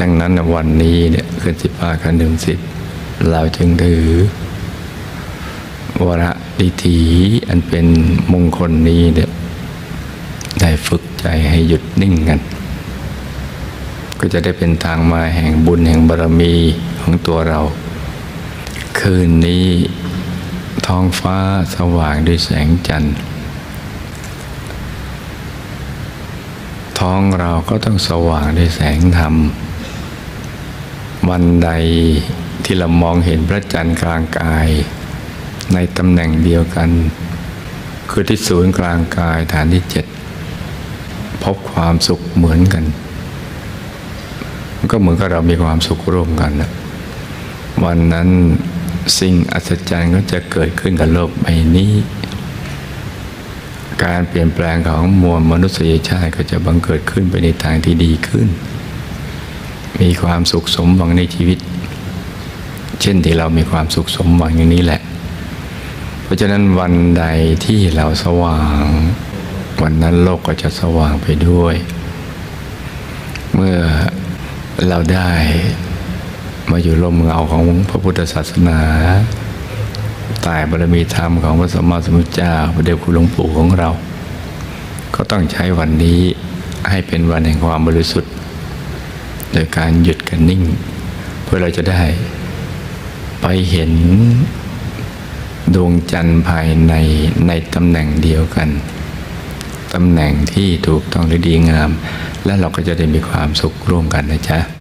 ดังนั้นวันนี้เนี่ยขึ้นสิบห้าคันหนึ่งสิบเราจึงถือวระดิถีอันเป็นมงคลนี้เนี่ยได้ฝึกใจให้หยุดนิ่งกัน ก็จะได้เป็นทางมาแห่งบุญแห่งบารมีของตัวเรา คืนนี้ท้องฟ้าสว่างด้วยแสงจันทร์ ท้องเราก็ต้องสว่างด้วยแสงธรรม วันใดที่เรามองเห็นพระจันทร์กลางกาย ในตำแหน่งเดียวกัน คือที่ศูนย์กลางกายฐานที่เจ็ดพบความสุขเหมือนกันมันก็เหมือนกับเรามีความสุขร่วมกันนะวันนั้นสิ่งอัศจรรย์ก็จะเกิดขึ้นกับโลกใบนี้ การเปลี่ยนแปลงของมวลมนุษยชาติก็จะบังเกิดขึ้นไปในทางที่ดีขึ้น มีความสุขสมหวังในชีวิต เช่นที่เรามีความสุขสมหวังอย่างนี้แหละ เพราะฉะนั้นวันใดที่เราสว่าง วันนั้นโลกก็จะสว่างไปด้วย เมื่อเราได้มาอยู่ร่มเงาของพระพุทธศาสนาใตายบารมีธรรมของพระสัมมาสัมพุทธเจ้าพระเดชคุณหลวงปู่ของเรา ก็ต้องใช้วันนี้ให้เป็นวันแห่งความบริสุทธิ์ โดยการหยุดกันนิ่ง เพื่อเราจะได้ ไปเห็นดวงจันทร์ภายในในตำแหน่งเดียวกัน ตำแหน่งที่ถูกต้องหรือดีงาม และเราก็จะได้มีความสุขร่วมกันนะจ๊ะ